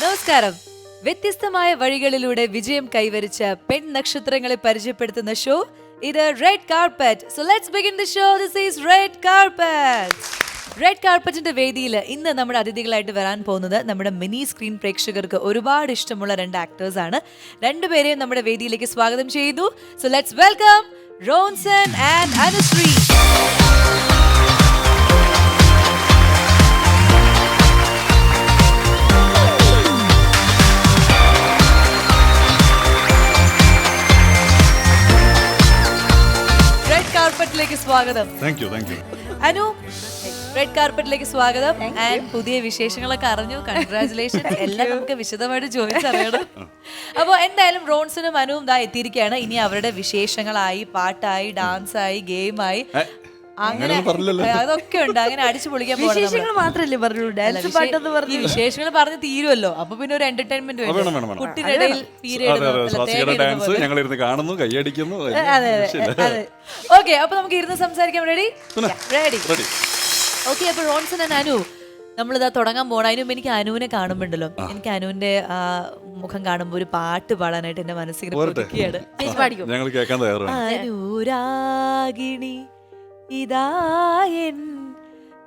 നമസ്കാരം. വ്യത്യസ്തമായ വഴികളിലൂടെ വിജയം കൈവരിച്ച പെൺ നക്ഷത്രങ്ങളെ പരിചയപ്പെടുത്തുന്ന ഷോ ഇത് red carpet so let's begin the show this is red carpet red കാർപ്പറ്റിന്റെ വേദിയിൽ ഇന്ന് നമ്മുടെ അതിഥികളായിട്ട് വരാൻ പോകുന്നത് നമ്മുടെ മിനി സ്ക്രീൻ പ്രേക്ഷകർക്ക് ഒരുപാട് ഇഷ്ടമുള്ള രണ്ട് ആക്ടേഴ്സ് ആണ്. രണ്ടുപേരെയും നമ്മുടെ വേദിയിലേക്ക് സ്വാഗതം ചെയ്യുന്നു. So let's welcome Ronson and Anusree കാർപ്പറ്റിലേക്ക് സ്വാഗതം. Thank you thank you Anu red കാർപ്പറ്റിലേക്ക് സ്വാഗതം. ആൻഡ് പുതിയ വിശേഷങ്ങളൊക്കെ അറിഞ്ഞു. കൺഗ്രാചുലേഷൻ എല്ലാം നമുക്ക് വിശദമായിട്ട് ചോദിച്ചറിയണം. അപ്പോൾ എന്തായാലും റോൺസിനും അനുവും ദാ എത്തിയിരിക്കുകയാണ്. ഇനി അവരുടെ വിശേഷങ്ങളായി പാട്ടായി ഡാൻസായി ഗെയിമായി. അങ്ങനെ അതൊക്കെ ഉണ്ട്. അങ്ങനെ അടിച്ചു പൊളിക്കാൻ പോകണം വിശേഷങ്ങൾ മാത്രല്ലേ പറഞ്ഞുള്ളൂ? ഡാൻസ് പാട്ടെന്ന് പറഞ്ഞു വിശേഷങ്ങൾ പറഞ്ഞ് തീരുമല്ലോ അപ്പൊ പിന്നെ ഒരു എന്റർടൈൻമെന്റ് അതെ അതെ. ഡാൻസ് ഞങ്ങൾ ഇരുന്ന് കാണുന്നു കൈയടിക്കുന്നു ഓക്കെ അപ്പൊ നമുക്ക് ഇരുന്ന് സംസാരിക്കാം. റെഡി റെഡി ഓക്കെ അപ്പൊ റോൺസൺ ആൻഡ് അനു നമ്മളിതാ തുടങ്ങാൻ പോണ അതിനും എനിക്ക് അനുവിനെ കാണുമ്പോണ്ടല്ലോ. എനിക്ക് അനുവിന്റെ ആ, മുഖം കാണുമ്പോൾ ഒരു പാട്ട് പാടാനായിട്ട് എന്റെ മനസ്സിൽ പോരട്ടെ? കൊതിക്കുകയാണ് ഞങ്ങൾ കേൾക്കാൻ തയ്യാറാണ്. അനുരാഗിണി ഇതായൻ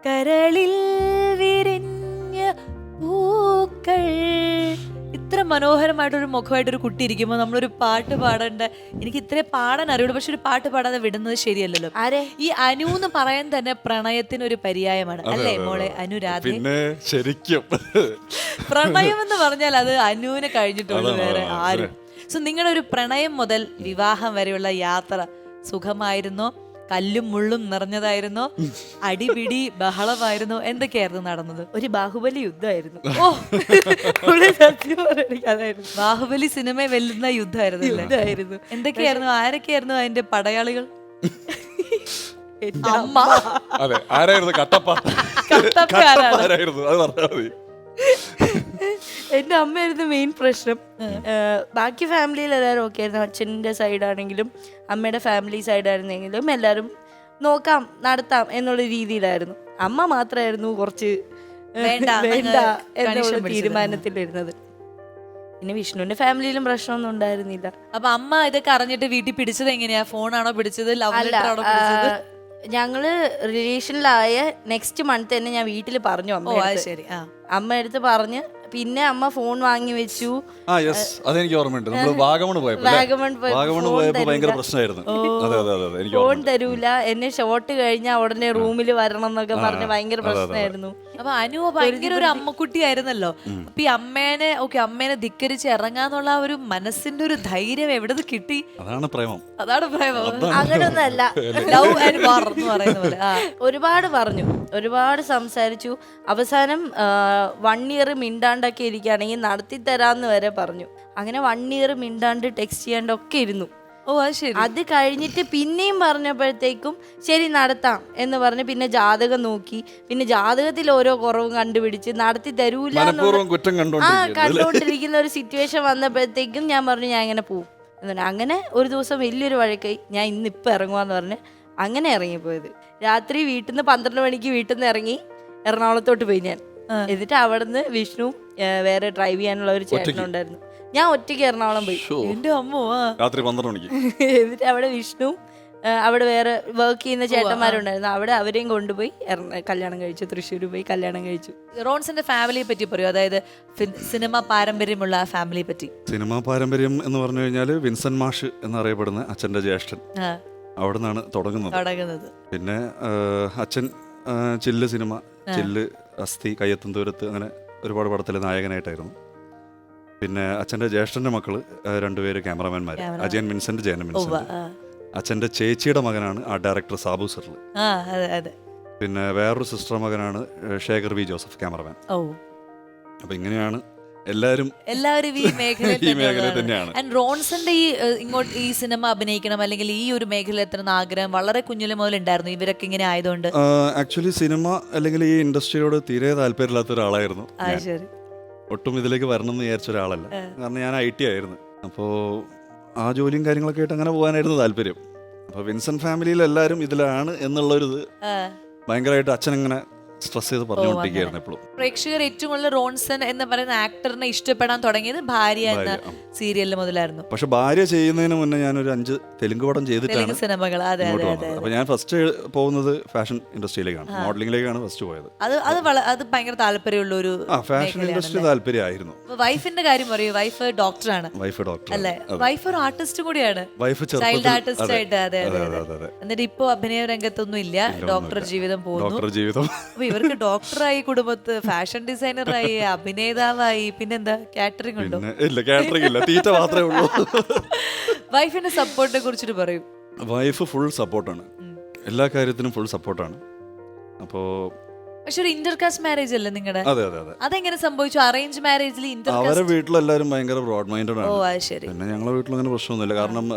കരളിൽ വിരിഞ്ഞ പൂക്കൾ. ഇത്ര മനോഹരമായിട്ടൊരു മുഖമായിട്ടൊരു കുട്ടി ഇരിക്കുമ്പോൾ നമ്മളൊരു പാട്ട് പാടേണ്ട. എനിക്ക് ഇത്രേ പാടാൻ അറിയുള്ളൂ പക്ഷെ ഒരു പാട്ട് പാടാതെ വിടുന്നത് ശരിയല്ലല്ലോ. ആരെ? ഈ അനു എന്ന് പറയാൻ തന്നെ പ്രണയത്തിന് ഒരു പര്യായമാണ് അല്ലേ മോളെ? അനുരാധ പിന്നെ ശരിക്കും. പ്രണയം എന്ന് പറഞ്ഞാൽ അത് അനുവിന് കഴിഞ്ഞിട്ടുള്ളൂ വേറെ ആരും. സോ നിങ്ങളുടെ ഒരു പ്രണയം മുതൽ വിവാഹം വരെയുള്ള യാത്ര സുഖമായിരുന്നോ? കല്ലും മുള്ളും നിറഞ്ഞതായിരുന്നു. അടിപിടി ബഹളമായിരുന്നു. എന്തൊക്കെയായിരുന്നു നടന്നത്? ഒരു ബാഹുബലി യുദ്ധമായിരുന്നു. ഓ. പുള്ളി സത്യം പറയുകയാണെങ്കിൽ അതായിരുന്നു ബാഹുബലി സിനിമ വെല്ലുന്ന യുദ്ധമായിരുന്നു അല്ലേ? യുദ്ധമായിരുന്നു. എന്തൊക്കെയായിരുന്നു? ആരൊക്കെയായിരുന്നു അതിന്റെ പടയാളികൾ? എന്റെ അമ്മ. അതെ ആരായിരുന്നു? കട്ടപ്പ. കട്ടപ്പ ആരാണ്? ആരായിരുന്നു അത് പറഞ്ഞാൽ മതി. എന്റെ അമ്മയായിരുന്നു മെയിൻ പ്രശ്നം. ബാക്കി ഫാമിലിയിൽ എല്ലാവരും ഓക്കെ ആയിരുന്നു. അച്ഛന്റെ സൈഡാണെങ്കിലും അമ്മയുടെ ഫാമിലി സൈഡായിരുന്നെങ്കിലും എല്ലാവരും നോക്കാം നടത്താം എന്നുള്ള രീതിയിലായിരുന്നു. അമ്മ മാത്രമായിരുന്നു കുറച്ച് വേണ്ട, എന്നുള്ള. തീരുമാനത്തിലിരുന്നത്. പിന്നെ വിഷ്ണുവിന്റെ ഫാമിലിയിലും പ്രശ്നമൊന്നും ഉണ്ടായിരുന്നില്ല. അപ്പൊ അമ്മ ഇതൊക്കെ അറിഞ്ഞിട്ട് വീട്ടിൽ പിടിച്ചത് എങ്ങനെയാ? ഫോണാണോ പിടിച്ചത്? ലവ് പിടിച്ചത്? ഞങ്ങൾ റിലേഷനിലായ നെക്സ്റ്റ് മന്ത് തന്നെ ഞാൻ വീട്ടിൽ പറഞ്ഞു അമ്മ ശരി അമ്മ എടുത്ത് പറഞ്ഞ് പിന്നെ അമ്മ ഫോൺ വാങ്ങി വെച്ചു. ആ യെസ് അതെനിക്ക് ഓർമ്മയുണ്ട്. നമ്മൾ വാഗമണ് പോയപ്പോൾ? വാഗമൺ പോയപ്പോൾ phone ഭയങ്കര. പ്രശ്നമായിരുന്നു. അതെ അതെ അതെ അതെ. എനിക്ക് ഫോൺ ഓർമ്മയുണ്ട്. തരൂല. എന്നെ ഷോട്ട് കഴിഞ്ഞാൽ ഉടനെ റൂമിൽ വരണം എന്നൊക്കെ പറഞ്ഞ് ഭയങ്കര അതെ, അതെ, അതെ. പ്രശ്നമായിരുന്നു. അപ്പൊ അനു ഭയങ്കര ഒരു അമ്മക്കുട്ടി ആയിരുന്നല്ലോ അപ്പൊ ഈ അമ്മേനെ ഓക്കെ അമ്മേനെ ധിക്കരിച്ച് ഇറങ്ങാന്നുള്ള ഒരു മനസ്സിന്റെ ഒരു ധൈര്യം എവിടെ കിട്ടി? അതാണ് പ്രേമം. അതാണ് പ്രേമം. അങ്ങനൊന്നല്ല ലവ് ആൻഡ് വാർ എന്ന് പറയുന്ന പോലെ. ഒരുപാട് പറഞ്ഞു. ഒരുപാട് സംസാരിച്ചു. അവസാനം വൺ ഇയർ മിണ്ടാണ്ടൊക്കെ ഇരിക്കുകയാണെങ്കിൽ നടത്തി തരാന്ന് വരെ പറഞ്ഞു. അങ്ങനെ വൺ ഇയർ മിണ്ടാണ്ട് ടെക്സ്റ്റ് ചെയ്യാണ്ടൊക്കെ ഇരുന്നു. ഓ അത് ശരി. അത് കഴിഞ്ഞിട്ട് പിന്നെയും പറഞ്ഞപ്പോഴത്തേക്കും ശരി നടത്താം എന്ന് പറഞ്ഞ് പിന്നെ ജാതകം നോക്കി. പിന്നെ ജാതകത്തിൽ ഓരോ കുറവും കണ്ടുപിടിച്ച് നടത്തി തരൂല മനഃപൂർവം കുറ്റം ആ കണ്ടുകൊണ്ടിരിക്കുന്ന ഒരു സിറ്റുവേഷൻ വന്നപ്പോഴത്തേക്കും ഞാൻ പറഞ്ഞു ഞാൻ ഇങ്ങനെ പോവും. എന്ന് പറഞ്ഞു. അങ്ങനെ ഒരു ദിവസം വലിയൊരു വഴക്കായി. ഞാൻ ഇന്ന് ഇപ്പം ഇറങ്ങുവാന്ന് പറഞ്ഞ് അങ്ങനെ ഇറങ്ങിപ്പോയത്. രാത്രി വീട്ടിൽ നിന്ന് പന്ത്രണ്ട് മണിക്ക് വീട്ടിൽ നിന്ന് ഇറങ്ങി എറണാകുളത്തോട്ട് പോയി ഞാൻ. എന്നിട്ട് അവിടുന്ന് വിഷ്ണു വേറെ ഡ്രൈവ് ചെയ്യാനുള്ള ഒരു ചേട്ടനുണ്ടായിരുന്നു ഞാൻ ഒറ്റയ്ക്ക് എറണാകുളം പോയി. എന്റെ അമ്മോ ആ. രാത്രി പന്ത്രണ്ട് മണിക്ക്. എന്നിട്ട് അവിടെ വിഷ്ണു അവിടെ വേറെ വർക്ക് ചെയ്യുന്ന ചേട്ടന്മാരുണ്ടായിരുന്നു. അവിടെ അവരെയും കൊണ്ടുപോയി എറണ- കല്യാണം കഴിച്ചു തൃശ്ശൂർ പോയി കല്യാണം കഴിച്ചു. റോൺസിന്റെ ഫാമിലിയെ പറ്റി പറയൂ. അതായത് ഫി- സിനിമ പാരമ്പര്യമുള്ള ഫാമിലിയെ പറ്റി. സിനിമ പാരമ്പര്യം എന്ന് പറഞ്ഞു കഴിഞ്ഞാൽ വിൻസൻ മാഷ് എന്നറിയപ്പെടുന്ന അച്ഛന്റെ ജ്യേഷ്ഠൻ. ആ. അവിടെ നിന്നാണ് തുടങ്ങുന്നത്. തുടങ്ങുന്നത്. പിന്നെ ആ, അച്ഛൻ ആ, ചില്ല് സിനിമ ചില്ല് അസ്ഥി കയ്യെത്തും ദൂരത്ത് അങ്ങനെ ഒരുപാട് പടത്തിലെ നായകനായിട്ടായിരുന്നു. പിന്നെ അച്ഛന്റെ ജ്യേഷ്ഠന്റെ മക്കൾ ആ, രണ്ടുപേര് ക്യാമറമാൻമാർ. അജയൻ മിൻസെന്റ് ജയൻ മിൻസെന്റ് അച്ഛന്റെ അച്ഛന്റെ ചേച്ചിയുടെ മകനാണ് ആ ഡയറക്ടർ സാബു അതെ പിന്നെ വേറൊരു സിസ്റ്റർ മകനാണ് ശേഖർ വി ജോസഫ് ക്യാമറമാൻ. അപ്പം ഇങ്ങനെയാണ് എല്ലാവരും എല്ലാവരും ഈ മേഖലയിൽ തന്നെയാണ്. ആൻഡ് റോൺസന്റെ ഈ ഇങ്ങോട്ട് ഈ സിനിമ അഭിനയിക്കണം അല്ലെങ്കിൽ ഈ ഒരു മേഖലയിൽ എത്തണം ആഗ്രഹം വളരെ കുഞ്ഞിലെ മുതൽ ഉണ്ടായിരുന്നു. ഇവരൊക്കെ ഇങ്ങനെ ആയതുകൊണ്ട്. ആക്ച്വലി സിനിമ അല്ലെങ്കിൽ ഈ ഇൻഡസ്ട്രിയോട് തീരെ താല്പര്യമില്ലാത്ത ഒരാളായിരുന്നു ഒട്ടും ഇതിലേക്ക് വരണം എന്ന് വിചാരിച്ച ഒരാളല്ല. കാരണം ഞാൻ ഐ ടി ആയിരുന്നു. അപ്പോൾ ആ ജോലിയും കാര്യങ്ങളൊക്കെ ആയിട്ട് അങ്ങനെ പോകാനായിരുന്നു താല്പര്യം. അപ്പോൾ വിൻസെന്റ് ഫാമിലിയിൽ എല്ലാവരും ഇതിലാണ് എന്നുള്ളൊരു ഇത് ഭയങ്കരമായിട്ട് അച്ഛനങ്ങനെ സ്ട്രെസ് ചെയ്ത് പറഞ്ഞുകൊണ്ടിരിക്കുകയായിരുന്നു എപ്പോഴും. പ്രേക്ഷകർ ഏറ്റവും കൂടുതൽ റോൺസൺ എന്ന് പറയുന്ന ആക്ടറിനെ ഇഷ്ടപ്പെടാൻ തുടങ്ങിയത് ഭാര്യ എന്ന സീരിയലിൽ മുതലായിരുന്നു. പക്ഷെ ഭാര്യ ചെയ്യുന്നതിന് മുന്നേ ഞാൻ ഒരു അഞ്ച് തെലുങ്ക് പടം ചെയ്തിട്ടാണ് സിനിമകൾ അതെ അതെ അപ്പൊ ഞാൻ ഫസ്റ്റ് പോകുന്നത് ഫാഷൻ ഇൻഡസ്ട്രിയിലേക്കാണ് മോഡലിംഗിലേക്കാണ് ഫസ്റ്റ് പോയത്. അത് അത് അത് ഭയങ്കര താല്പര്യമുള്ള ഒരു ഫാഷൻ ഇൻഡസ്ട്രി താല്പര്യമായിരുന്നു. വൈഫിന്റെ കാര്യം പറയൂ. വൈഫ് ഡോക്ടറാണ് വൈഫ് ഡോക്ടർ അല്ലേ? വൈഫ് ഒരു ആർട്ടിസ്റ്റ് കൂടിയാണ്. വൈഫ് ചൈൽഡ് ആർട്ടിസ്റ്റ് ആയിട്ട് അതെ അതെ. എന്നിട്ട് ഇപ്പൊ അഭിനയ രംഗത്തൊന്നും ഇല്ല. ഡോക്ടർ ജീവിതം പോകുന്നു ഡോക്ടർ ജീവിതം. ഇവർക്ക് ഡോക്ടറായി കുടുംബത്ത് ഫാഷൻ ഡിസൈനറായി അഭിനേതാവായി പിന്നെന്താ കാറ്ററിംഗ് ഉണ്ടോ? ഇല്ല കാറ്ററിംഗ് ഇല്ല. തീറ്റ മാത്രമേ ഉള്ളൂ. വൈഫിന്റെ സപ്പോർട്ടിനെ കുറിച്ചിട്ട് പറയും. വൈഫ് ഫുൾ സപ്പോർട്ടാണ്. എല്ലാ കാര്യത്തിനും ഫുൾ സപ്പോർട്ടാണ്. അപ്പോ പക്ഷെ ഒരു ഇന്റർകാസ്റ്റ് മാരേജ് അല്ലേ നിങ്ങളുടെ അതെ അതെ അതെ. അതെങ്ങനെ സംഭവിച്ചു? അറേഞ്ച് മാരേജിൽ അവരെ വീട്ടിലെല്ലാവരും ഭയങ്കര ബ്രോഡ് മൈൻഡഡ് ആണ് ഓ ശരി. പിന്നെ ഞങ്ങളുടെ വീട്ടിൽ അങ്ങനെ പ്രശ്നമൊന്നുമില്ല. കാരണം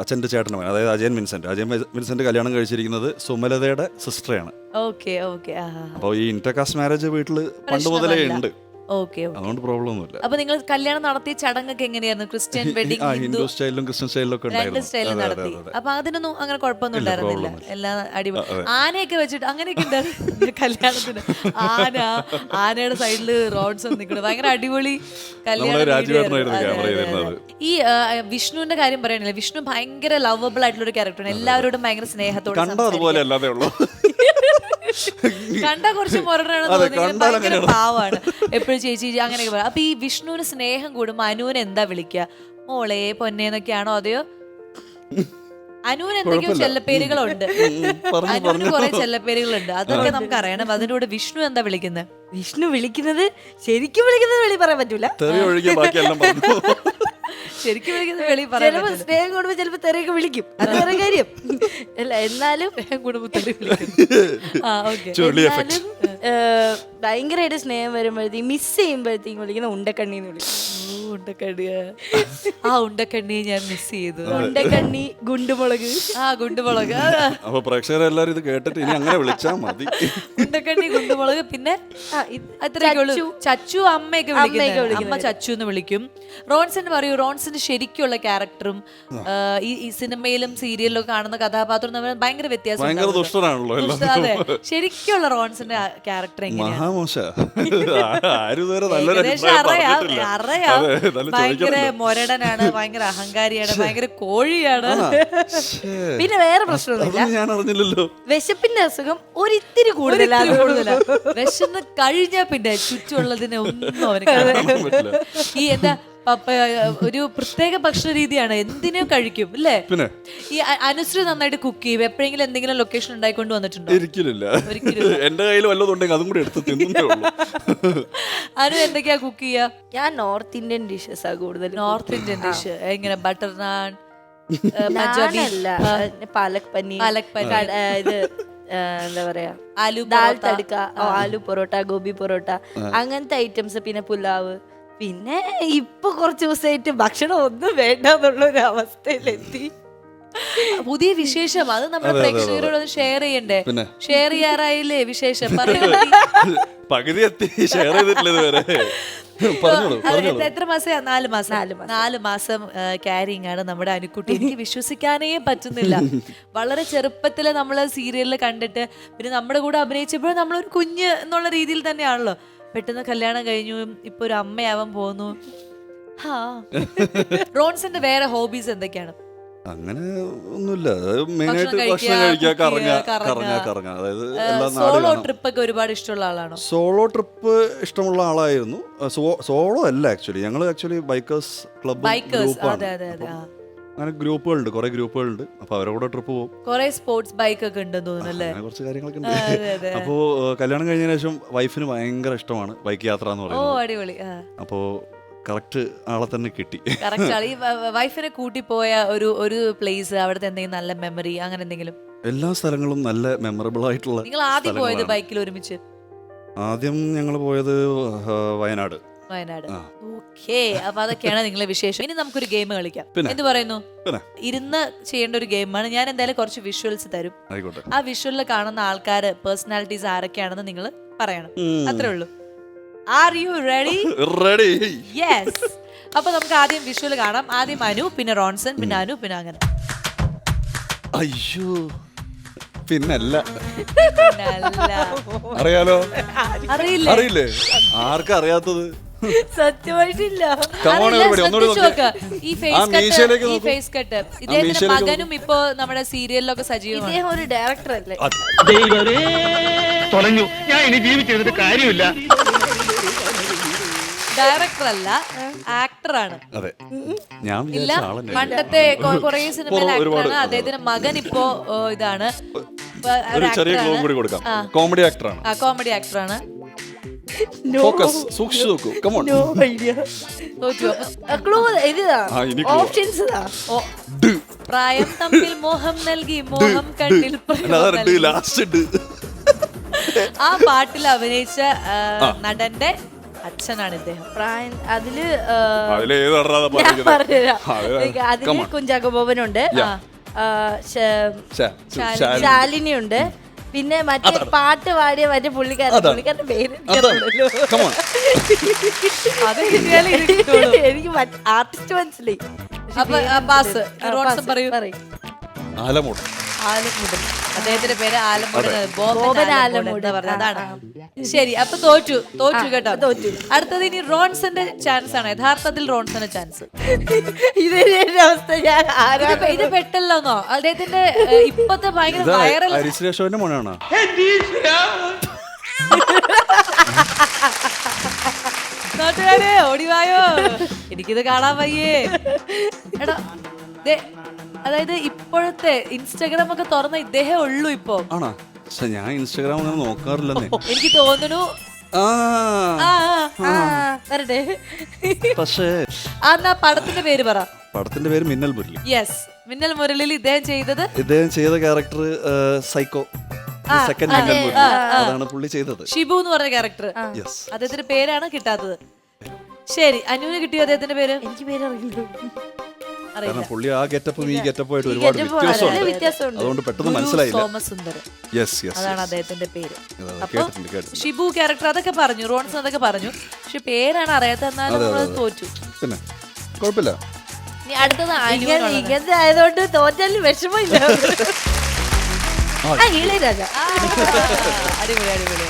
അച്ഛന്റെ ചേട്ടൻ മകൻ അതായത് അജയൻ വിൻസെന്റ് അജയൻ വിൻസെന്റ് കല്യാണം കഴിച്ചിരിക്കുന്നത് സുമലതയുടെ സിസ്റ്ററാണ് ഓക്കെ ഓക്കെ ആ അപ്പോൾ ഈ ഇന്റർകാസ്റ്റ് മാരേജ് വീട്ടിൽ പണ്ട് മുതലേ ഉണ്ട്. ഓക്കെ അതുകൊണ്ട് പ്രോബ്ലം ഒന്നുമില്ല അപ്പൊ നിങ്ങൾ കല്യാണം നടത്തിയ ചടങ്ങൊക്കെ എങ്ങനെയായിരുന്നു? ക്രിസ്ത്യൻ വെഡിങ് ഹിന്ദു സ്റ്റൈലിലും ക്രിസ്ത്യൻ സ്റ്റൈലിലും ഒക്കെ രണ്ട് സ്റ്റൈലിൽ നടത്തി. അപ്പൊ അതിനൊന്നും അങ്ങനെ കുഴപ്പമൊന്നും ഉണ്ടായിരുന്നില്ല. എല്ലാം അടിപൊളി. ആനയൊക്കെ വെച്ചിട്ട് അങ്ങനെയൊക്കെ ഉണ്ടായിരുന്നു കല്യാണത്തിന്. ആന ആനയുടെ സൈഡിൽ റോഡ്സ് നിൽക്കുന്നത് ഭയങ്കര അടിപൊളി കല്യാണം. ഈ വിഷ്ണുവിന്റെ കാര്യം പറയണില്ല? വിഷ്ണു ഭയങ്കര ലവബിൾ ആയിട്ടുള്ള ഒരു ക്യാരക്ടറാണ് എല്ലാവരോടും ഭയങ്കര സ്നേഹത്തോടെ അതുപോലെ അല്ലാതെ ഉള്ളൂ. കണ്ട കുറച്ച് മുരടാണ് പാവാണ്. എപ്പോഴും ചേച്ചി അങ്ങനെയൊക്കെ പറയാം. അപ്പൊ ഈ വിഷ്ണുവിന് സ്നേഹം കൂടുമ്പോ അനുവിന് എന്താ വിളിക്കുക? മോളെ പൊന്നേന്നൊക്കെയാണോ അതെയോ? അനുവിന് എന്തൊക്കെയോ. ചെല്ലപ്പേരുകളുണ്ട്. പറഞ്ഞു അനുവിന് കുറെ ചെല്ലപ്പേരുകളുണ്ട്. അതൊക്കെ നമുക്ക് അറിയണം. അതിന്റെ കൂടെ വിഷ്ണു എന്താ വിളിക്കുന്നത് വിഷ്ണു വിളിക്കുന്നത് ശരിക്കും വിളിക്കുന്നത് വെളി പറയാൻ പറ്റൂല. ശരിക്കും വിളിക്കുന്നത് വെളി സ്നേഹം കൂടുമ്പോ ചിലപ്പോ തെറിയൊക്കെ വിളിക്കും. അത് വേറെ കാര്യം. അല്ല എന്നാലും കുടുംബത്തിൽ ആ ഓക്കെ. എന്നാലും ഏഹ്, ഭയങ്കരമായിട്ട് സ്നേഹം വരുമ്പോഴത്തേക്കും മിസ് ചെയ്യുമ്പോഴത്തേക്കും വിളിക്കുന്ന ഉണ്ടക്കണ്ണി എന്ന് വിളിക്കും. ഉണ്ടക്കണ്ണിയ ആ. ഉണ്ടക്കണ്ണിയെ ഞാൻ മിസ് ചെയ്തു. ഉണ്ടക്കണ്ണി ഗുണ്ടുമുളക്. ആ ഗുണ്ടുമുളക്. ആ, അപ്പൊ പ്രേക്ഷകരെല്ലാരും ഇത് കേട്ടിട്ട് ഇനി അങ്ങനെ വിളിച്ചാ മതി. ഉണ്ടക്കണ്ണി ഗുണ്ടുമുളക് പിന്നെ അത്രയൊക്കെ ഉള്ളൂ. ചച്ചു. അമ്മയൊക്കെ വിളിക്കുന്നത്. അമ്മ ചച്ചു എന്ന് വിളിക്കും. റോൺസിന് പറയൂ റോൺസിന് ശരിക്കുള്ള ക്യാരക്ടറും ഈ സിനിമയിലും സീരിയലിലും കാണുന്ന കഥാപാത്രം തമ്മിൽ ഭയങ്കര വ്യത്യാസം ഭയങ്കര. ദുഷ്ടനാണല്ലോ അതെ. ശരിക്കുള്ള റോൺസിന്റെ ക്യാരക്ടർ എങ്ങനെയാണ് മഹാമോശ. ആരും ഇതുവരെ നല്ലൊരു അറിയാം ഭയങ്കര മൊരടനാണ് ഭയങ്കര അഹങ്കാരിയാണ് ഭയങ്കര കോഴിയാണ്. പിന്നെ വേറെ പ്രശ്നമൊന്നുമില്ല. ഞാൻ അറിഞ്ഞില്ലല്ലോ. വിശപ്പിന്റെ അസുഖം ഒരിത്തിരി കൂടുതലാണ് കൂടുതലാ. വിശന്ന് കഴിഞ്ഞാ പിന്നെ ചുറ്റുമുള്ളതിനെ ഒന്നും അവന് കാണാൻ കാണാൻ പറ്റില്ല. ഈ എന്താ പപ്പ ഒരു പ്രത്യേക ഭക്ഷണ രീതിയാണ് എന്തിനും കഴിക്കും അല്ലേ? പിന്നെ? ഈ അ- അനുശ്രീ നന്നായിട്ട് കുക്ക് ചെയ്യും. എപ്പോഴെങ്കിലും എന്തെങ്കിലും ലൊക്കേഷൻ ഉണ്ടായിക്കൊണ്ട് വന്നിട്ടുണ്ടോ? ഇരിക്കലില്ല ഒരിക്കലുമില്ല. എന്റെ കയ്യിൽ വല്ലതും ഉണ്ടെങ്കിൽ അതും കൂടി എടുത്ത് തിന്നേ ഉള്ളൂ. അനു എന്തൊക്കെയാ കുക്ക് ചെയ്യാ? ഞാൻ നോർത്ത് ഇന്ത്യൻ ഡിഷസ് ആ കൂടുതൽ നോർത്ത് ഇന്ത്യൻ ഡിഷ് എങ്ങനെ? ബട്ടർ നാൻ പഞ്ചാബി പാലക് പനി പാലക് പനീർ. കട- ആ, ഇത് എന്താ പറയാ? ആലു ദാൽ പൊറോട്ട. തടുക്ക ആലു പൊറോട്ട ഗോബി പൊറോട്ട അങ്ങനത്തെ ഐറ്റംസ് പിന്നെ പുലാവ്. പിന്നെ ഇപ്പൊ കുറച്ച് ദിവസമായിട്ട് ഭക്ഷണം ഒന്നും വേണ്ട എന്നുള്ള ഒരു അവസ്ഥയിലെത്തി. പുതിയ വിശേഷം. അത് നമ്മുടെ. പ്രേക്ഷകരോട് ഷെയർ ചെയ്യണ്ടേ? പിന്നെ? ഷെയർ ചെയ്യാറായില്ലേ വിശേഷം? പറയൂ. പകുതി എത്തി ഷെയർ ചെയ്തിട്ടില്ല ഇതുവരെ. പറഞ്ഞോളൂ പറഞ്ഞോളൂ. എത്ര- മാസം? നാല് മാസം. നാല് മാസം. നാല് മാസം ക്യാരിങ് ആണ് നമ്മുടെ അനുക്കുട്ടി. എനിക്ക് വിശ്വസിക്കാനേ പറ്റുന്നില്ല. വളരെ ചെറുപ്പത്തിൽ നമ്മൾ സീരിയലിൽ കണ്ടിട്ട് പിന്നെ നമ്മുടെ കൂടെ അഭിനയിച്ചപ്പോഴും നമ്മളൊരു കുഞ്ഞ് എന്നുള്ള രീതിയിൽ തന്നെയാണല്ലോ. പെട്ടെന്ന് കല്യാണം കഴിഞ്ഞു ഇപ്പൊ ഒരു അമ്മയാവാൻ പോകുന്നു. ഹാ. റോൺസിന്റെ വേറെ ഹോബീസ് എന്തൊക്കെയാണ്? അങ്ങനെ ഒന്നുമില്ല. മെയിനായിട്ട് ആയിട്ട് ഭക്ഷണം കഴിക്കുക cook കറങ്ങുക കറങ്ങുക. കറങ്ങുക അതായത് എല്ലാ സോളോ ട്രിപ്പ് ഒക്കെ ഒരുപാട് ഇഷ്ടമുള്ള ആളാണോ? സോളോ ട്രിപ്പ് ഇഷ്ടമുള്ള ആളായിരുന്നു. സോളോ അല്ല ആക്ച്വലി ഞങ്ങൾ ആക്ച്വലി ബൈക്കേഴ്സ് ക്ലബ് ആ. അങ്ങനെ ഗ്രൂപ്പുകളുണ്ട് കുറെ ഗ്രൂപ്പുകളുണ്ട്. അപ്പൊ അവരുടെ കൂടെ ട്രിപ്പ് പോകും. കുറെ സ്പോർട്സ് ബൈക്ക് ഒക്കെ ഉണ്ട് തോന്നുന്നു അല്ലേ? അങ്ങനെ കുറച്ച് കാര്യങ്ങളൊക്കെ ഉണ്ട്. അപ്പോ കല്യാണം കഴിഞ്ഞതിനു ശേഷം വൈഫിന് ഭയങ്കര ഇഷ്ടമാണ് ബൈക്ക് യാത്ര എന്ന് പറയുന്നത്. അപ്പോ കറക്റ്റ് ആളെ തന്നെ കിട്ടി. കറക്റ്റ് ഈ വൈഫിനെ കൂട്ടി പോയ ഒരു ഒരു പ്ലേസ് അവിടുത്തെ എന്തെങ്കിലും നല്ല മെമ്മറി അങ്ങനെ എന്തെങ്കിലും? എല്ലാ സ്ഥലങ്ങളും നല്ല മെമ്മറബിൾ ആയിട്ടുള്ള നിങ്ങൾ ആദ്യം പോയത് സ്ഥലങ്ങളാണ്. ബൈക്കിൽ ഒരുമിച്ച്? ആദ്യം ഞങ്ങൾ പോയത് വയനാട്. വയനാട്. ആ. ഓക്കേ അപ്പൊ അതൊക്കെയാണ് നിങ്ങളെ വിശേഷം. ഇനി നമുക്കൊരു ഗെയിം കളിക്കാം. പിന്നെ? എന്ത് പറയുന്നു? പിന്നെ? ഇരുന്ന് ചെയ്യേണ്ട ഒരു ഗെയിമാണ് ഞാൻ എന്തായാലും കുറച്ച് വിഷ്വൽസ് തരും. ആയിക്കോട്ടെ. ആ വിഷ്വലിൽ കാണുന്ന ആൾക്കാര് പേഴ്സണാലിറ്റീസ് ആരൊക്കെയാണെന്ന് നിങ്ങൾ പറയണം. അത്രേ ഉള്ളൂ. Are you ready ready yes അപ്പൊ നമുക്ക് ആദ്യം വിഷ്വൽ കാണാം. ആദ്യം അനു പിന്നെ റോൺസൺ പിന്നെ അനു പിന്നെ അങ്ങനെ. അയ്യോ. പിന്നല്ല. അല്ല. അറിയാലോ? അറിയില്ലേ? അറിയില്ലേ? ആർക്കാ അറിയാത്തത് സത്യമായിട്ടില്ല. ഈ ഫേസ് കട്ട് ഈ ഫേസ് കട്ട് ഇദ്ദേഹത്തിന്റെ മീശയിലേക്ക് മകനും ഇപ്പോ നമ്മുടെ സീരിയലിലൊക്കെ സജീവമാണ്. ഒരു ഡയറക്ടർ അല്ലേ? ഞാൻ ഇനി ജീവിച്ചിരുന്നിട്ട് കാര്യമില്ല. ഡയറക്ടർ അല്ല ആക്ടർ ആണ് അതെ. ഞാൻ ഇല്ല പണ്ടത്തെ കുറെ സിനിമയിൽ കുറേ- ആക്ടർ ഒരുപാട് ആണ് അദ്ദേഹത്തിന്റെ മകൻ ഇപ്പോ ഇതാണ്. ഒരു ചെറിയ ക്ലൂ കൂടി കൊടുക്കാം. കോമഡി ആക്ടറാണ്. ആ കോമഡി ആക്ടർ ആണ് ഫോക്കസ് സൂക്ഷിച്ചു നോക്കൂ. കമോൺ നോ ഐഡിയ തോറ്റു ക്ലൂ ഇതാ. ആ, ഇനി clue. ഓപ്ഷൻസ് പ്രായം തമ്മിൽ മോഹം നൽകി മോഹം കണ്ണിൽ ലാസ്റ്റ് ആ പാട്ടിൽ അഭിനയിച്ച നടന്റെ അച്ഛനാണ് ഇദ്ദേഹം. പ്രായം അതിൽ ഞാൻ പറഞ്ഞുതരാം. അതിൽ come ശാലിനിയുണ്ട് കുഞ്ചാക്കോ ബോബനുണ്ട്. Yeah. ആ, ശ- ശാലിനി. ഉണ്ട് പിന്നെ മറ്റേ പാട്ട് പാടിയ മറ്റേ പുള്ളിക്കാരൻ. പുള്ളിക്കാരന്റെ പേര് എനിക്ക് ആർട്ടിസ്റ്റ് മനസ്സിലായി. അപ്പൊ പാസ്. പറയൂ. പറയ്. ആലമൂട്. ആലമുടൻ അദ്ദേഹത്തിന്റെ പേര് ആലമുടൻ ബോബൻ ആലമുടൻ ആലമുടൻ. എന്താ പറഞ്ഞത്. ആ, അതാണ്. ശരി അപ്പൊ തോറ്റു. തോറ്റു കേട്ടോ. തോറ്റു. അടുത്തത് ഇനി റോൺസന്റെ ചാൻസ് ആണ്. യഥാർത്ഥത്തിൽ റോൺസന്റെ ചാൻസ് ഇതേ അവസ്ഥ ഞാൻ ആരാ ഇത് പെട്ടല്ലോന്നോ? അദ്ദേഹത്തിന്റെ ഇപ്പത്തെ ഭയങ്കര വൈറൽ ഹരിശ്രേഷോന്റെ മോനാണ്? നാട്ടുകാരെ ഓടിവായോ എനിക്കിത് കാണാൻ വയ്യേ. എടാ ദേ, അതായത് ഇപ്പോഴത്തെ ഇൻസ്റ്റാഗ്രാം ഒക്കെ തുറന്ന ഇദ്ദേഹേ ഉള്ളൂ ഇപ്പൊ. ആണോ? പക്ഷെ ഞാൻ ഇൻസ്റ്റാഗ്രാം ഒന്നും നോക്കാറില്ലെന്നേ. എനിക്ക് തോന്നുന്നു. ആ. ആ ആ, വരട്ടെ. പക്ഷേ ആ എന്നാ പടത്തിന്റെ പേര് പറ. പടത്തിന്റെ പേര് മിന്നൽ മുരളി. യെസ് മിന്നൽ മുരളിൽ ഇദ്ദേഹം ചെയ്തത് ഇദ്ദേഹം ചെയ്ത character psycho second Minnal Murali. അതാണ് പുള്ളി ചെയ്തത്. ഷിബു എന്ന് പറഞ്ഞ ക്യാരക്ടർ യെസ് അദ്ദേഹത്തിന്റെ പേരാണ് കിട്ടാത്തത്. ശരി അനുവിന് കിട്ടിയോ അദ്ദേഹത്തിന്റെ പേര്? എനിക്ക് പേര് അറിയില്ല കാരണം പുള്ളി ആ ഗെറ്റപ്പ് ഈ ഗെറ്റപ്പ് ആയിട്ട് ഒരുപാട് വ്യത്യാസമുണ്ട്. അതുകൊണ്ട് പെട്ടെന്ന് മനസ്സിലായില്ല. സോമസുന്ദരൻ. യെസ് യെസ് അതാണ് അദ്ദേഹത്തിന്റെ പേര്. അപ്പൊ കേട്ടിട്ടുണ്ട് കേട്ടിട്ടുണ്ട്. ഷിബു ക്യാരക്ടർ അതൊക്കെ പറഞ്ഞു റോൺസൺ അതൊക്കെ പറഞ്ഞു. പക്ഷെ പേരാണ് അറിയാത്ത എന്നാലും അതെ, നമ്മൾ അതെ. തോറ്റു. പിന്നെ കുഴപ്പമില്ല. ഇനി അടുത്തത് ഇങ്ങനെ അനുവിനുള്ളത്. ഇങ്ങനത്തെ ആയതുകൊണ്ട് തോറ്റാലും വിഷമമില്ല. ആ ഇളയരാജ. ആ, അടിപൊളി അടിപൊളി അടിപൊളി.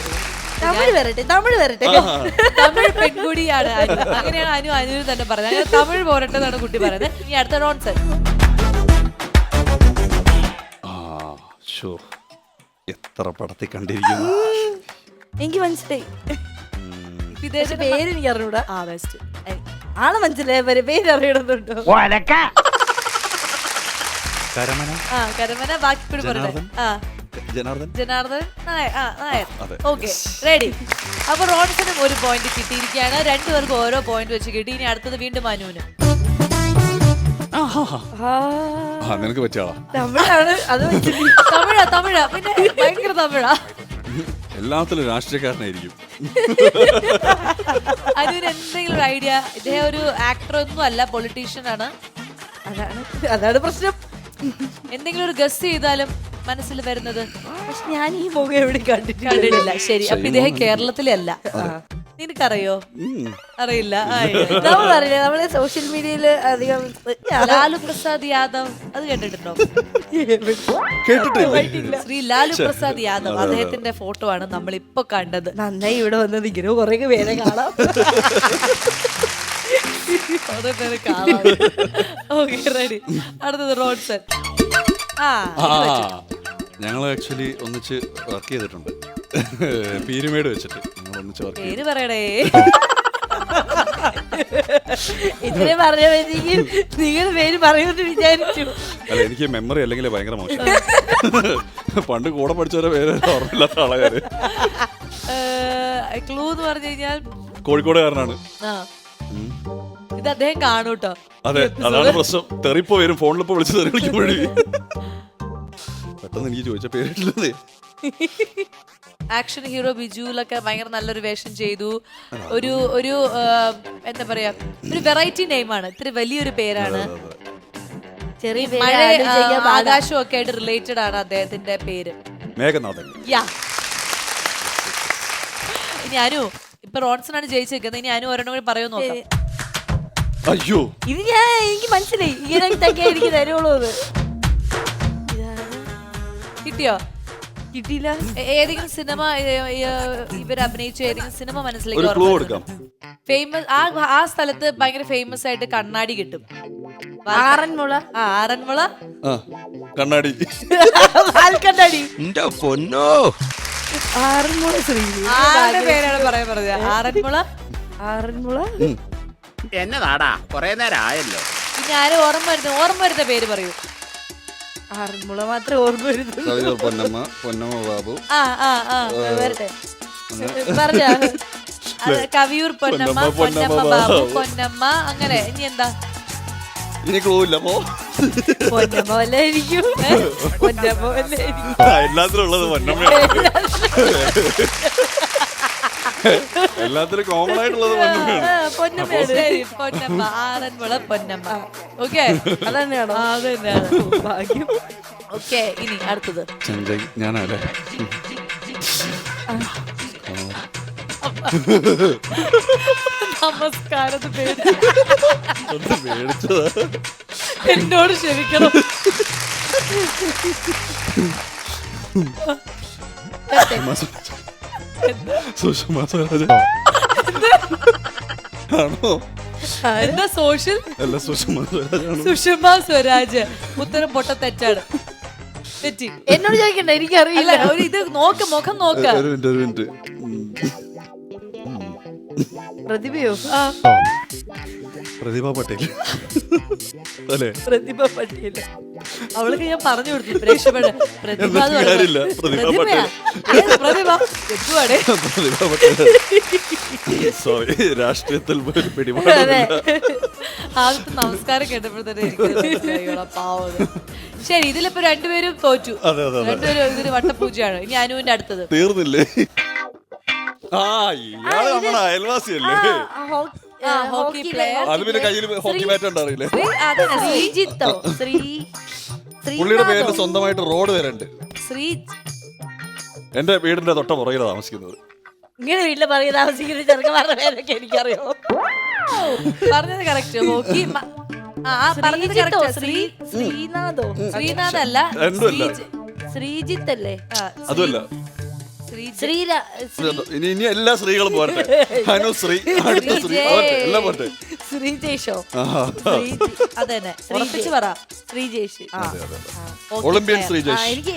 തമിഴ് വരട്ടെ തമിഴ് വരട്ടെ. തമിഴ് പെൺകുടിയാണ് അനു അങ്ങനെയാണ് അനു അനുവിന് തന്നെ പറഞ്ഞത് അങ്ങനെ തമിഴ് പോരട്ടെ എന്നാണ് കുട്ടി പറയുന്നത്. ഇനി അടുത്ത റോൺസൺ. ആ ഷോ എത്ര പടത്തിൽ കണ്ടിരിക്കുന്നു. എനിക്ക് മനസ്സിലായി. പക്ഷെ ഇദ്ദേഹത്തിന്റെ പേര് എനിക്ക് അറിഞ്ഞൂടാ ആ ബെസ്റ്റ് ആളെ മനസ്സിലായ പേര് പേര് അറിയണമെന്നുണ്ടോ കരമന. ആ കരമന ബാക്കി കൂടി ജനാർദ്ദൻ? ആ. ജനാർദ്ദൻ? ജനാർദ്ദൻ? നായർ ആ നായർ. അതെ. Okay ready. അപ്പൊ റോൺസിനും ഒരു പോയിന്റ് കിട്ടിയിരിക്കുകയാണ്. രണ്ടുപേർക്കും ഓരോ പോയിന്റ് വെച്ച് കിട്ടി. ഇനി അടുത്തത് വീണ്ടും മനുവിന് ആ. നിനക്ക് പറ്റിയാളാ തമിഴാണ്. അത് വെച്ചിട്ട് തമിഴാ തമിഴാ. പിന്നെ ഭയങ്കര തമിഴാ. എല്ലാത്തിലും രാഷ്ട്രീയക്കാരനായിരിക്കും. അനുവിന് എന്തെങ്കിലും ഒരു ഐഡിയ ഇദ്ദേഹം ഒരു ആക്ടർ ഒന്നും അല്ല പൊളിറ്റീഷ്യൻ ആണ്. അതാണ് അതാണ് പ്രശ്നം. എന്തെങ്കിലും ഒരു ഗസ് ചെയ്താലും മനസ്സിൽ വരുന്നത്? പക്ഷെ ഞാൻ ഈ മുഖം എവിടെ കണ്ടിട്ടില്ല. ശരി. അപ്പൊ ഇദ്ദേഹം കേരളത്തിലെ അല്ല. നിനക്കറിയോ? അറിയില്ല. നമ്മളറിയില്ല നമ്മളെ സോഷ്യൽ മീഡിയയിൽ അധികം ലാലു പ്രസാദ് യാദവ്. അത് കണ്ടിട്ടുണ്ടോ ശ്രീ ലാലു പ്രസാദ് യാദവ് അദ്ദേഹത്തിന്റെ ഫോട്ടോ ആണ് നമ്മൾ ഇപ്പൊ കണ്ടത്. നന്നായി ഇവിടെ വന്നത് ഇങ്ങനെ കുറെ പേരെ കാണാം. കുറെ പേര് കാണാം. ഓക്കെ റെഡി അടുത്തത് റോഡ് ആ ആ ഞങ്ങൾ ആക്ച്വലി ഒന്നിച്ച് വർക്ക് ചെയ്തിട്ടുണ്ട്. പീരുമേട് വെച്ചിട്ട് ഞങ്ങൾ ഒന്നിച്ച് വർക്ക് പേര് പറയടേ. ഇത്രയും പറഞ്ഞപ്പോഴത്തേക്കും നിങ്ങളുടെ പേര് പറയുമെന്ന് വിചാരിച്ചു. അല്ല എനിക്ക് മെമ്മറി അല്ലെങ്കിൽ ഭയങ്കര മോശം പണ്ട് കൂടെ പഠിച്ചവരെ പേര് ഓർമ്മയില്ലാത്ത ആളെ ഞാൻ. ക്ലൂ എന്ന് പറഞ്ഞു കഴിഞ്ഞാൽ കോഴിക്കോടുകാരനാണ്. ആ. ഇത് അദ്ദേഹം കാണൂട്ടോ. അതെ അതാണ് പ്രശ്നം. തെറിപ്പോ വരും ഫോണിലിപ്പോ വിളിച്ച് തെറി വിളിക്കുമ്പോഴേ പെട്ടെന്ന് എനിക്ക് ചോദിച്ച പേരിട്ടില്ലേ ആക്ഷൻ ഹീറോ ബിജുലൊക്കെ ഭയങ്കര നല്ലൊരു വേഷം ചെയ്തു. ഒരു ഒരു എന്താ പറയാ ഒരു വെറൈറ്റി നെയിമാണ് ഇത്തിരി വലിയൊരു പേരാണ്. ചെറിയ മഴ ആകാശവും ഒക്കെ ആയിട്ട് റിലേറ്റഡ് ആണ് അദ്ദേഹത്തിന്റെ പേര്. മേഘനാഥൻ. യാ. ഇനി അനു ഇപ്പൊ റോൺസൺ ആണ് ജയിച്ചിരിക്കുന്നത്. ഇനി അനു ഒരെണ്ണം കൂടി പറയുമോ നോക്കാം. അയ്യോ. ഇത് ഞാൻ എനിക്ക് മനസ്സിലായി. ഇങ്ങനെ ഇതൊക്കെ എനിക്ക് തരുള്ളൂ അത്. കിട്ടിയോ? കിട്ടിയില്ല. ഏ- ഏതെങ്കിലും സിനിമ ഇവർ അഭിനയിച്ച ഏതെങ്കിലും സിനിമ മനസ്സിലേക്ക് ഒരു ക്ലൂ ഓർമ്മ കൊടുക്കാം. ഫേമസ് ആ ആ സ്ഥലത്ത് ഭയങ്കര ഫേമസ് ആയിട്ട് കണ്ണാടി കിട്ടും. ആറന്മുള. ആ ആറന്മുള? ആ കണ്ണാടി. പാൽക്കണ്ണാടി എന്റെ പൊന്നോ. ആറന്മുള ശ്രീ. ആരുടെ പേരാണ് പറയാൻ പറഞ്ഞത്? ആറന്മുള? ആറന്മുള? എന്നതാടാ? കൊറേ നേരം ആയല്ലോ. ഇനി ആരും ഓർമ്മ വരുന്ന ഓർമ്മ വരുന്ന പേര് പറയൂ. ആറന്മുള മാത്രമേ ഓർമ്മ വരുന്നുള്ളൂ. കവിയൂർ പൊന്നമ്മ പൊന്നമ്മ ബാബു. ആ ആ ആ വരട്ടെ. പറഞ്ഞ. കവിയൂർ പൊന്നമ്മ പൊന്നമ്മ, പൊന്നമ്മ പൊന്നമ്മ ബാബു. ബാബു. പൊന്നമ്മ അങ്ങനെ. ഇനി എന്താ? ഇനി ക്ലൂ ഇല്ല പോ. പൊന്നമ്മ വല്ലായിരിക്കും പൊന്നമ്മ വല്ലായിരിക്കും ആ, എല്ലാത്തിലും ഉള്ളത് പൊന്നമ്മയാണ്. എല്ലാത്തിലും കോമൺ ആയിട്ടുള്ളത് പൊന്നമ്മയാണ്. ശരി, പൊന്നമ്മ ആറന്മുള പൊന്നമ്മ. ഓക്കെ? അതന്നെയാണോ? അത് തന്നെയാണ് ഭാഗ്യം. ഓക്കെ ഇനി അടുത്തത്. ചെഞ്ചൈ ഞാനല്ലേ നമസ്കാരം പേര്. ഒന്ന് മേടിച്ചതാ എന്നോട് ക്ഷമിക്കണം. സുഷമ സ്വരാജ്. ആണോ എന്താ സോഷ്യൽ? അല്ല സുഷമ സ്വരാജാണ്. സുഷമ സ്വരാജ്. ഉത്തരം പൊട്ട തെറ്റാണ്. തെറ്റി. എന്നോട് ചോദിക്കണ്ട എനിക്കറിയില്ല. ഒരു ഇത് നോക്ക് മുഖം നോക്ക. ഒരു മിനിറ്റ് ഒരു മിനിറ്റ്. പ്രതിഭയോ? ആ, പ്രതിഭ പട്ടേൽ അല്ലേ? പ്രതിഭ പട്ടിയല്ല അവൾക്ക് ഞാൻ പറഞ്ഞു കൊടുത്തു. പ്രേക്ഷകരുടെ പ്രതിഭ എന്ന് എന്നിട്ട് പറയുന്നത് പ്രതിഭ പ്രതിഭയാ? ഏത് പ്രതിഭ? എന്തുവാടേ പ്രതിഭ പട്ടേൽ സോറി രാഷ്ട്രീയത്തിൽ പിടിപാടില്ല. ആദ്യത്തെ നമസ്കാരം കേട്ടപ്പോൾ തന്നെ എനിക്ക് മനസ്സിലായി, എടാ പാവം. ഇത്. ശരി ഇതിലിപ്പോ രണ്ടുപേരും തോറ്റു. അതെ, അതെ, അതെ. രണ്ടുപേരും ഇതിന് വട്ടപ്പൂജയാണ് ഇനി അനുവിന്റെ അടുത്തത്. തീർന്നില്ലേ? ആ ഇയാൾ നമ്മുടെ അയൽവാസിയല്ലേ? ആ, ഹോക്കി പ്ലെയർ അത് പിന്നെ കയ്യിൽ ഹോക്കി മാറ്റ് ഉണ്ടാറിയില്ലേ ശ്രീ- ശ്രീജിത്തോ. ശ്രീ പുള്ളിയുടെ പേരിൽ സ്വന്തമായിട്ട് റോഡ് വരണ്ട് ശ്രീ എന്റെ വീടിന്റെ തൊട്ട പുറകിലാണ് താമസിക്കുന്നത്. ഇങ്ങനെ വീട്ടിൽ പറയും താമസിക്കുന്ന ചെറുക്കന്മാരുടെ പേരൊക്കെ എനിക്കറിയോ? പറഞ്ഞത് കറക്റ്റ് ഹോക്കി ആ ശ്രീജിത്തോ. ശ്രീ ശ്രീ ശ്രീനാഥോ. ശ്രീനാഥ് അല്ല. ശ്രീജിത്ത് അല്ലേ അതുമല്ല ശ്രീ ശ്രീരാ ഇനി ഇനി എല്ലാ സ്ത്രീകളും പോരട്ടെ. അനുശ്രീ അടുത്ത ശ്രീ. പോരട്ടെ എല്ലാം പോരട്ടെ. ശ്രീജേഷോ ആഹാ. അതന്നെ ഉറപ്പിച്ച് പറ. ശ്രീജേഷ് ആ, ഹോക്കി ഒളിമ്പ്യൻ player. ആ ശ്രീജേഷ് എനിക്ക്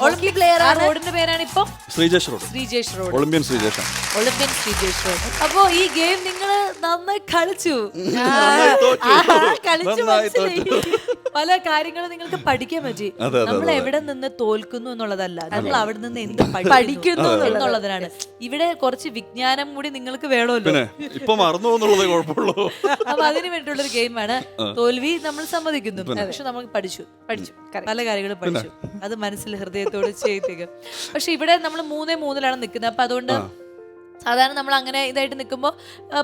ഒളിമ്പിക് പ്ലെയർ ആ റോഡിന്റെ പേരാണ് ഇപ്പം Sreejesh road Sreejesh road Olympian Sreejesh Olympian Sreejesh road അപ്പോ ഈ ഗെയിം നിങ്ങൾ നന്നായി കളിച്ചു. നന്നായി തോറ്റു. ആ, കളിച്ചു നന്നായി മനസ്സിലായി. പല കാര്യങ്ങളും നിങ്ങൾക്ക് പഠിക്കാൻ പറ്റി. അതെ, അതെ, നമ്മൾ എവിടെ നിന്ന് തോൽക്കുന്നു എന്നുള്ളതല്ല. നമ്മൾ അവിടെ നിന്ന് എന്ത് പഠിക്കുന്നു പഠിക്കുന്നു എന്നുള്ളതിനാണ്. ഇവിടെ കുറച്ച് വിജ്ഞാനം കൂടി നിങ്ങൾക്ക് വേണമല്ലോ. പിന്നെ ഇപ്പൊ മറന്നു പോകുന്നുള്ളതേ കുഴപ്പമുള്ളൂ. അപ്പൊ അതിന് വേണ്ടിയുള്ള ഒരു ഗെയിമാണ് തോൽവി നമ്മൾ സമ്മതിക്കുന്നു. പക്ഷെ നമ്മൾ പഠിച്ചു. പഠിച്ചു. പല കാര്യങ്ങളും പഠിച്ചു. അത് മനസ്സിൽ ഹൃദയത്തോട് ചെയ്തേക്കും പക്ഷെ ഇവിടെ നമ്മൾ മൂന്നേ മൂന്നിലാണ് നിൽക്കുന്നത്. അപ്പൊ അതുകൊണ്ട് സാധാരണ നമ്മൾ അങ്ങനെ ഇതായിട്ട് നിൽക്കുമ്പോൾ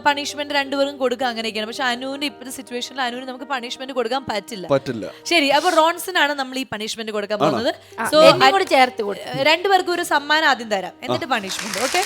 പണിഷ്മെന്റ് രണ്ടുപേർക്കും കൊടുക്കുക അങ്ങനെയൊക്കെയാണ്. പക്ഷെ അനുവിന്റെ ഇപ്പോഴത്തെ സിറ്റുവേഷനിൽ അനുവിന് നമുക്ക് പണിഷ്മെന്റ് കൊടുക്കാൻ പറ്റില്ല. പറ്റില്ല. ശരി അപ്പൊ റോൺസിനാണ് നമ്മൾ ഈ പണിഷ്മെന്റ് കൊടുക്കാൻ പോകുന്നത്. സോ ചേർത്ത് രണ്ടുപേർക്കും ഒരു സമ്മാനം ആദ്യം തരാം. എന്നിട്ട് പണിഷ്മെന്റ് ഓക്കെ